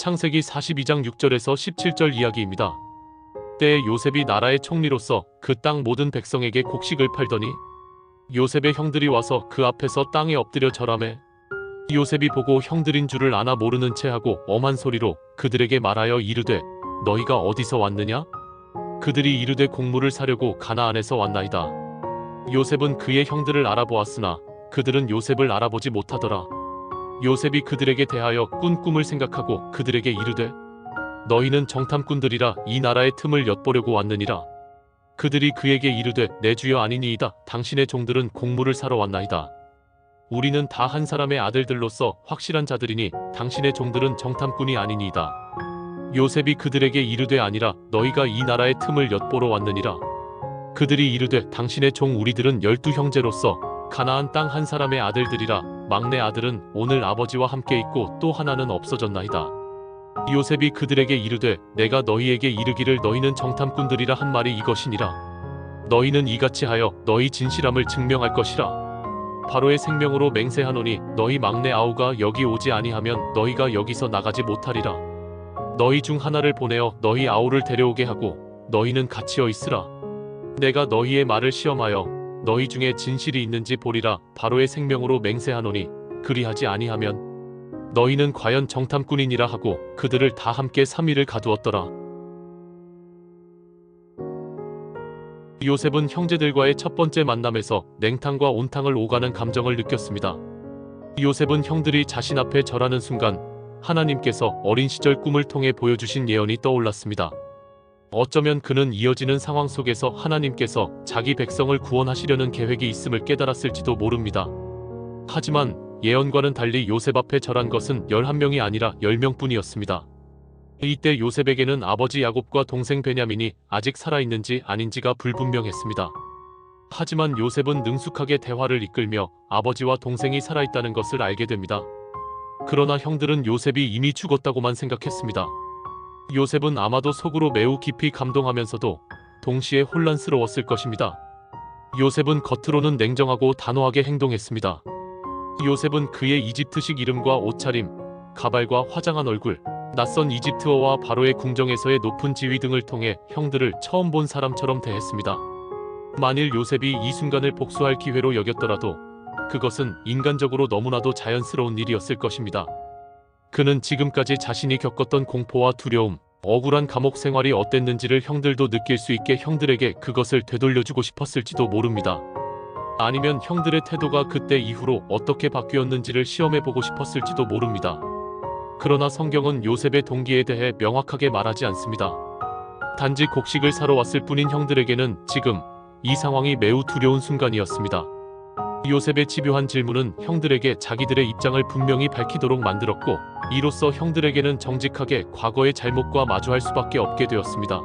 창세기 42장 6절에서 17절 이야기입니다. 때에 요셉이 나라의 총리로서 그 땅 모든 백성에게 곡식을 팔더니 요셉의 형들이 와서 그 앞에서 땅에 엎드려 절하매 요셉이 보고 형들인 줄을 아나 모르는 채 하고 엄한 소리로 그들에게 말하여 이르되 너희가 어디서 왔느냐? 그들이 이르되 곡물을 사려고 가나안에서 왔나이다. 요셉은 그의 형들을 알아보았으나 그들은 요셉을 알아보지 못하더라. 요셉이 그들에게 대하여 꾼 꿈을 생각하고 그들에게 이르되 너희는 정탐꾼들이라 이 나라의 틈을 엿보려고 왔느니라. 그들이 그에게 이르되 내 주여 아니니이다. 당신의 종들은 곡물을 사러 왔나이다. 우리는 다 한 사람의 아들들로서 확실한 자들이니 당신의 종들은 정탐꾼이 아니니이다. 요셉이 그들에게 이르되 아니라 너희가 이 나라의 틈을 엿보러 왔느니라. 그들이 이르되 당신의 종 우리들은 열두 형제로서 가나안 땅 한 사람의 아들들이라 막내 아들은 오늘 아버지와 함께 있고 또 하나는 없어졌나이다. 요셉이 그들에게 이르되 내가 너희에게 이르기를 너희는 정탐꾼들이라 한 말이 이것이니라. 너희는 이같이 하여 너희 진실함을 증명할 것이라. 바로의 생명으로 맹세하노니 너희 막내 아우가 여기 오지 아니하면 너희가 여기서 나가지 못하리라. 너희 중 하나를 보내어 너희 아우를 데려오게 하고 너희는 갇히어 있으라. 내가 너희의 말을 시험하여 너희 중에 진실이 있는지 보리라 바로의 생명으로 맹세하노니 그리하지 아니하면 너희는 과연 정탐꾼이니라 하고 그들을 다 함께 3일을 가두었더라. 요셉은 형제들과의 첫 번째 만남에서 냉탕과 온탕을 오가는 감정을 느꼈습니다. 요셉은 형들이 자신 앞에 절하는 순간 하나님께서 어린 시절 꿈을 통해 보여주신 예언이 떠올랐습니다. 어쩌면 그는 이어지는 상황 속에서 하나님께서 자기 백성을 구원하시려는 계획이 있음을 깨달았을지도 모릅니다. 하지만 예언과는 달리 요셉 앞에 절한 것은 11명이 아니라 10명뿐이었습니다. 이때 요셉에게는 아버지 야곱과 동생 베냐민이 아직 살아있는지 아닌지가 불분명했습니다. 하지만 요셉은 능숙하게 대화를 이끌며 아버지와 동생이 살아있다는 것을 알게 됩니다. 그러나 형들은 요셉이 이미 죽었다고만 생각했습니다. 요셉은 아마도 속으로 매우 깊이 감동하면서도 동시에 혼란스러웠을 것입니다. 요셉은 겉으로는 냉정하고 단호하게 행동했습니다. 요셉은 그의 이집트식 이름과 옷차림, 가발과 화장한 얼굴, 낯선 이집트어와 바로의 궁정에서의 높은 지위 등을 통해 형들을 처음 본 사람처럼 대했습니다. 만일 요셉이 이 순간을 복수할 기회로 여겼더라도 그것은 인간적으로 너무나도 자연스러운 일이었을 것입니다. 그는 지금까지 자신이 겪었던 공포와 두려움, 억울한 감옥 생활이 어땠는지를 형들도 느낄 수 있게 형들에게 그것을 되돌려주고 싶었을지도 모릅니다. 아니면 형들의 태도가 그때 이후로 어떻게 바뀌었는지를 시험해보고 싶었을지도 모릅니다. 그러나 성경은 요셉의 동기에 대해 명확하게 말하지 않습니다. 단지 곡식을 사러 왔을 뿐인 형들에게는 지금 이 상황이 매우 두려운 순간이었습니다. 요셉의 집요한 질문은 형들에게 자기들의 입장을 분명히 밝히도록 만들었고 이로써 형들에게는 정직하게 과거의 잘못과 마주할 수밖에 없게 되었습니다.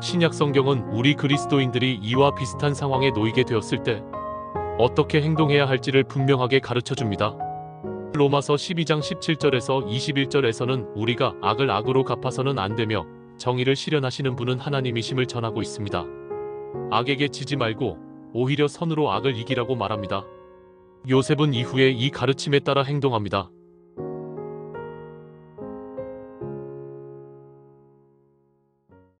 신약 성경은 우리 그리스도인들이 이와 비슷한 상황에 놓이게 되었을 때 어떻게 행동해야 할지를 분명하게 가르쳐 줍니다. 로마서 12장 17절에서 21절에서는 우리가 악을 악으로 갚아서는 안 되며 정의를 실현하시는 분은 하나님이심을 전하고 있습니다. 악에게 지지 말고 오히려 선으로 악을 이기라고 말합니다. 요셉은 이후에 이 가르침에 따라 행동합니다.